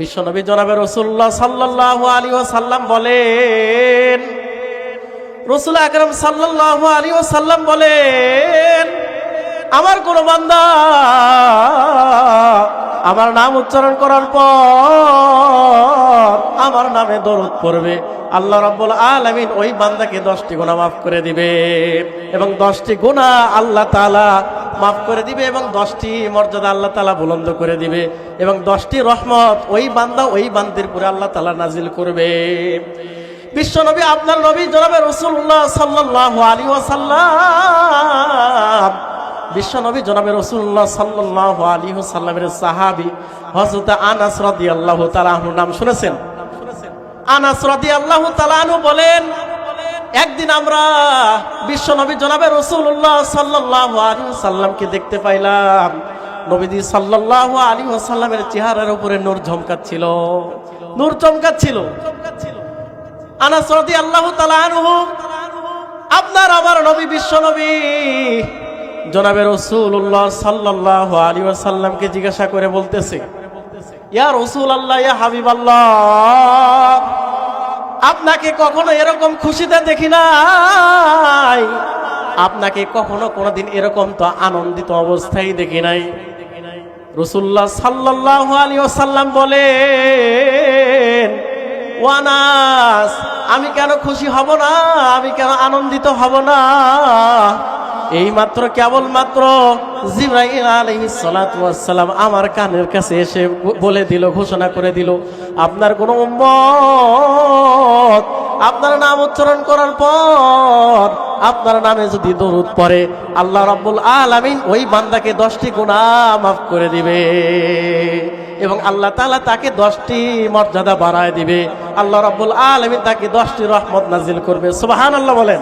বিশ্বনবী জনাবে রসুল্লাহ সাল্লাহ আলী ও সাল্লাম বলেন, রসুল আকরম সাল্লাহ আলী ও সাল্লাম বলেন, আমার কোন বান্দা আমার নাম উচ্চারণ করার পর আমার নামে দরদ পড়বে। আল্লাহ রাব্বুল আলামিন ওই বান্দাকে দশটি গুণা মাফ করে দিবে এবং দশটি গুণা আল্লাহ তাআলা মাফ করে দিবে এবং দশটি মর্যাদা আল্লাহ তালা বুলন্দ করে দিবে এবং দশটি রহমত ওই বান্দা ওই বান্দির পুরে আল্লাহ তালা নাজিল করবে। বিশ্ব নবী আপনার নবী জনাবে রসুল্লাহ সাল্লাহ আলী ওয়াসাল্লাম। বিশ্ব নবী জনাবে রসুল্লাহ সাল্লাহ আলী সাল্লামের সাহাবি হজরত আনাস রাদি আল্লাহ তালাহুর নাম শুনেছেন? আনাস রাদি আল্লাহ তালাহু বলেন একদিন আমরা বিশ্ব নবী জনাবে রসুল্লাহ সাল্লাহ আলী সাল্লামকে দেখতে পাইলাম। নবীজি সাল্লাহ আলী সাল্লামের চেহারার উপরে নূর ঝমকাচ্ছিল। নূর চমকাচ্ছিল আনাস তাআলা আনহু, আপনার আমার নবী বিশ্ব নবী জনাবে রাসূলুল্লাহ সাল্লাল্লাহু আলাইহি ওয়াসাল্লামকে জিজ্ঞাসা করে বলতেছে, ইয়া রসুল আল্লাহ ইয়া হাবিবাল্লাহ আপনাকে কখনো এরকম খুশিতে দেখি নাই। আপনাকে কখনো কোনোদিন এরকম তো আনন্দিত অবস্থায় দেখি নাই। রসুল্লাহ সাল্লাল্লাহু আলাইহি ওয়াসাল্লাম বলেন, ওয়ানাস, আমি কেন খুশি হব না? আমি কেন আনন্দিত হব না? এই মাত্র কেবল মাত্র জিব্রাইল আলাইহিস আমার কানের কাছে এসে বলে দিল, ঘোষণা করে দিল, আপনার কোন উম্মত আপনার নাম উচ্চারণ করার পর, আপনার নামে যদি দরুদ পরে আল্লাহ রব্বুল আলামিন ওই বান্দাকে দশটি গুণা মাফ করে দিবে। এবং আল্লাহ তালা তাকে দশটি মর্যাদা বাড়ায় দিবে। আল্লাহ রব্বুল আলমিন তাকে দশটি রহমত নাজিল করবে। সুবাহান আল্লাহ বলেন।